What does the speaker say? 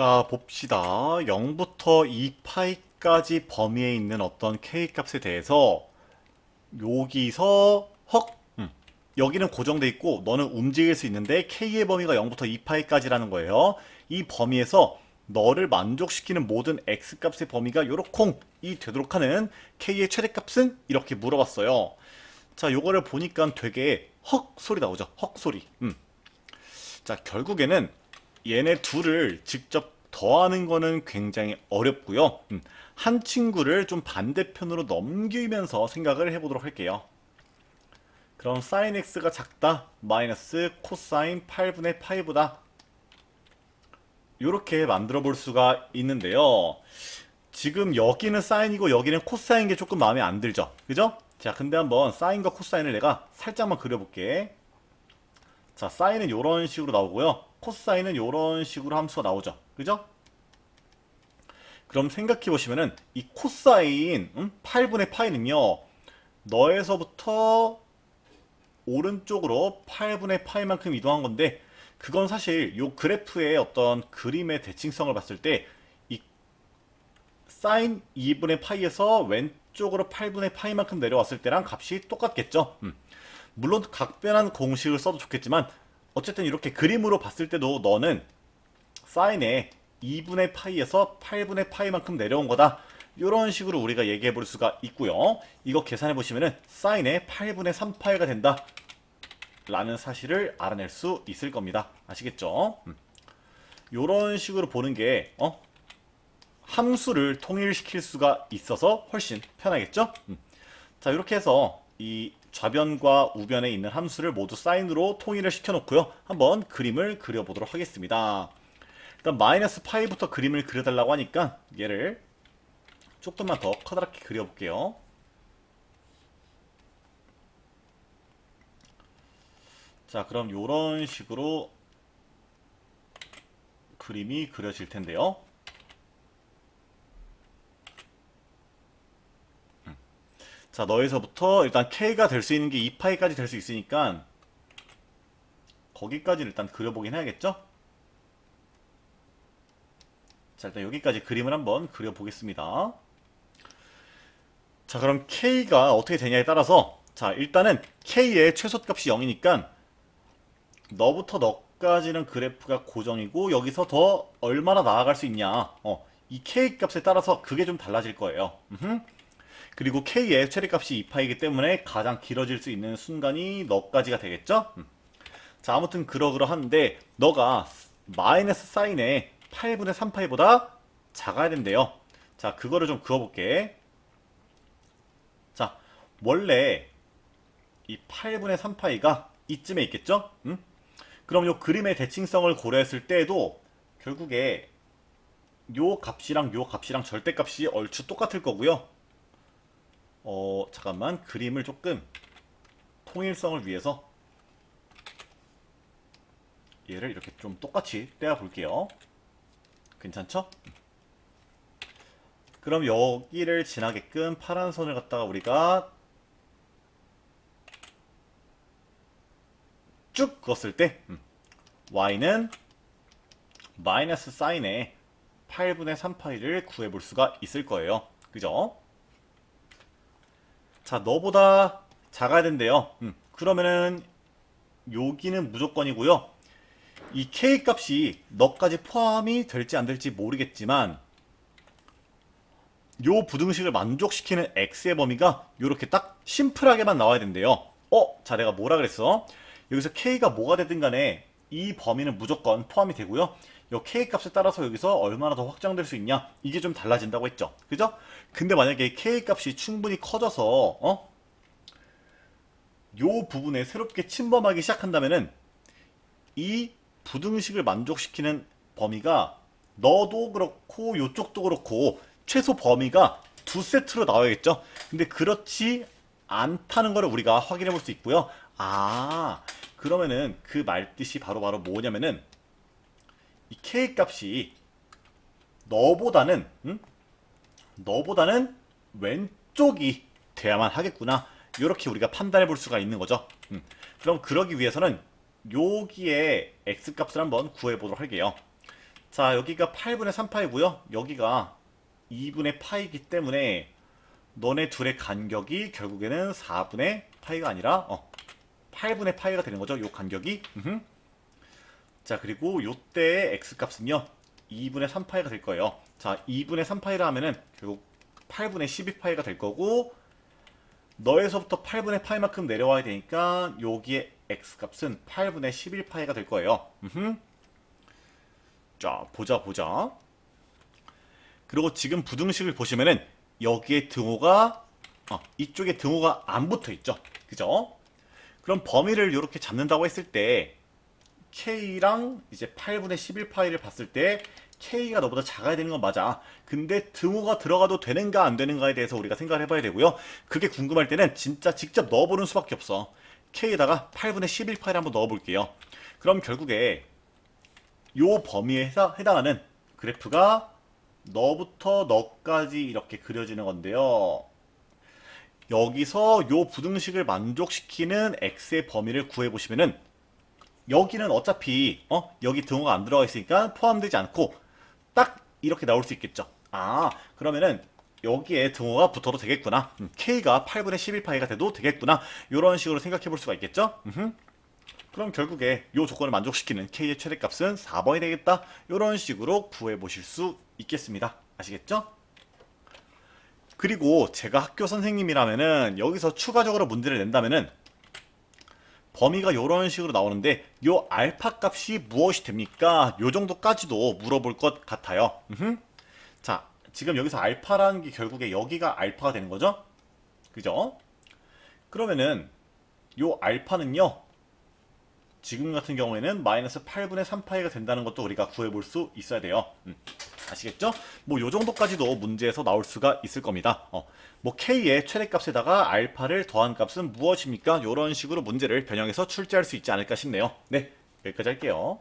자, 봅시다. 0부터 2파이까지 범위에 있는 어떤 k 값에 대해서 여기서 헉 음, 여기는 고정돼 있고 너는 움직일 수 있는데 k의 범위가 0부터 2파이까지라는 거예요. 이 범위에서 너를 만족시키는 모든 x 값의 범위가 요렇콩이 되도록 하는 k의 최대값은 이렇게 물어봤어요. 자, 요거를 보니까 되게 헉 소리 나오죠. 헉 소리. 음. 자, 결국에는 얘네 둘을 직접 더하는 거는 굉장히 어렵고요. 음, 한 친구를 좀 반대편으로 넘기면서 생각을 해보도록 할게요. 그럼 sin x가 작다 마이너스 코사인 8분의 파이보다 이렇게 만들어 볼 수가 있는데요. 지금 여기는 사인이고 여기는 코사인 게 조금 마음에 안 들죠. 그죠? 자, 근데 한번 사인과 코사인을 내가 살짝만 그려볼게. 자, 사인은 이런 식으로 나오고요. 코사인은 이런 식으로 함수가 나오죠. 그죠? 그럼 생각해 보시면은 이 코사인 음? 8분의 파이는요. 너에서부터 오른쪽으로 8분의 파이만큼 이동한 건데 그건 사실 요 그래프의 어떤 그림의 대칭성을 봤을 때 이 사인 2분의 파이에서 왼쪽으로 8분의 파이만큼 내려왔을 때랑 값이 똑같겠죠. 음. 물론 각변한 공식을 써도 좋겠지만 어쨌든 이렇게 그림으로 봤을 때도 너는 사인에 2분의 파이에서 8분의 파이만큼 내려온 거다. 이런 식으로 우리가 얘기해 볼 수가 있고요. 이거 계산해 보시면은 사인에 8분의 3파이가 된다. 라는 사실을 알아낼 수 있을 겁니다. 아시겠죠? 음. 이런 식으로 보는 게 어? 함수를 통일시킬 수가 있어서 훨씬 편하겠죠? 음. 자, 이렇게 해서 이 좌변과 우변에 있는 함수를 모두 사인으로 통일을 시켜놓고요. 한번 그림을 그려보도록 하겠습니다. 일단 마이너스 파이부터 그림을 그려달라고 하니까 얘를 조금만 더 커다랗게 그려볼게요. 자, 그럼 이런 식으로 그림이 그려질 텐데요. 자, 너에서부터 일단 K가 될 수 있는 게 2파이까지 될 수 있으니까 거기까지 일단 그려보긴 해야겠죠? 자, 일단 여기까지 그림을 한번 그려보겠습니다. 자, 그럼 K가 어떻게 되냐에 따라서 자, 일단은 K의 최소값이 0이니까 너부터 너까지는 그래프가 고정이고 여기서 더 얼마나 나아갈 수 있냐 어, 이 K 값에 따라서 그게 좀 달라질 거예요. 음흠. 그리고 K의 최대값이 2파이기 때문에 가장 길어질 수 있는 순간이 너까지가 되겠죠? 음. 자, 아무튼 그러그러한데 너가 마이너스 사인의 8분의 3파이보다 작아야 된대요. 자, 그거를 좀 그어볼게. 자, 원래 이 8분의 3파이가 이쯤에 있겠죠? 음? 그럼 요 그림의 대칭성을 고려했을 때에도 결국에 요 값이랑 요 값이랑 절대값이 얼추 똑같을 거고요. 어, 잠깐만. 그림을 조금 통일성을 위해서 얘를 이렇게 좀 똑같이 떼어 볼게요. 괜찮죠? 그럼 여기를 지나게끔 파란 선을 갖다가 우리가 쭉 그었을 때 음, y는 마이너스 사인의 8분의 3파이를 구해볼 수가 있을 거예요. 그죠? 자, 너보다 작아야 된대요. 음, 그러면은 여기는 무조건이고요. 이 k 값이 너까지 포함이 될지 안 될지 모르겠지만 요 부등식을 만족시키는 x의 범위가 이렇게 딱 심플하게만 나와야 된대요. 어? 자, 내가 뭐라 그랬어? 여기서 k가 뭐가 되든 간에 이 범위는 무조건 포함이 되고요. 요 k 값에 따라서 여기서 얼마나 더 확장될 수 있냐 이게 좀 달라진다고 했죠. 그죠? 근데 만약에 k 값이 충분히 커져서 어? 요 부분에 새롭게 침범하기 시작한다면은 이 부등식을 만족시키는 범위가 너도 그렇고 요쪽도 그렇고 최소 범위가 두 세트로 나와야겠죠. 근데 그렇지 않다는 것을 우리가 확인해 볼 수 있고요. 아, 그러면은 그 말뜻이 바로바로 뭐냐면은 이 k 값이 너보다는 응? 너보다는 왼쪽이 돼야만 하겠구나. 이렇게 우리가 판단해 볼 수가 있는 거죠. 음. 그럼 그러기 위해서는 여기에 x 값을 한번 구해 보도록 할게요. 자, 여기가 8분의 3파이고요. 여기가 2분의 파이기 때문에 너네 둘의 간격이 결국에는 4분의 파이가 아니라 어, 8분의 파이가 되는 거죠. 요 간격이. 음흠. 자, 그리고 요때의 x 값은요. 2분의 3파이가 될 거예요. 자, 2분의 3파이라 하면은 결국 8분의 12파이가 될 거고 너에서부터 8분의 파이만큼 내려와야 되니까 여기에 x 값은 8분의 11파이가 될 거예요. 음흠. 자, 보자 보자. 그리고 지금 부등식을 보시면은 여기에 등호가 어, 이쪽에 등호가 안 붙어 있죠. 그죠? 그럼 범위를 이렇게 잡는다고 했을 때 K랑 이제 8분의 11 파이를 봤을 때 K가 너보다 작아야 되는 건 맞아. 근데 등호가 들어가도 되는가 안 되는가에 대해서 우리가 생각을 해봐야 되고요. 그게 궁금할 때는 진짜 직접 넣어보는 수밖에 없어. K에다가 8분의 11 파이를 한번 넣어볼게요. 그럼 결국에 요 범위에 해당- 해당하는 그래프가 너부터 너까지 이렇게 그려지는 건데요. 여기서 요 부등식을 만족시키는 x의 범위를 구해 보시면은 여기는 어차피 어 여기 등호가 안 들어가 있으니까 포함되지 않고 딱 이렇게 나올 수 있겠죠. 아 그러면은 여기에 등호가 붙어도 되겠구나. 음, k가 8분의 11파이가 돼도 되겠구나. 이런 식으로 생각해 볼 수가 있겠죠. 음흠. 그럼 결국에 이 조건을 만족시키는 k의 최대값은 4번이 되겠다. 이런 식으로 구해 보실 수 있겠습니다. 아시겠죠? 그리고 제가 학교 선생님이라면은 여기서 추가적으로 문제를 낸다면은 범위가 이런 식으로 나오는데 요 알파 값이 무엇이 됩니까? 요 정도까지도 물어볼 것 같아요. 음흠. 자, 지금 여기서 알파라는 게 결국에 여기가 알파가 되는 거죠? 그죠? 그러면은 요 알파는요. 지금 같은 경우에는 마이너스 8분의 3파이가 된다는 것도 우리가 구해볼 수 있어야 돼요. 음, 아시겠죠? 뭐 요 정도까지도 문제에서 나올 수가 있을 겁니다. 어, 뭐 k의 최대값에다가 알파를 더한 값은 무엇입니까? 이런 식으로 문제를 변형해서 출제할 수 있지 않을까 싶네요. 네, 여기까지 할게요.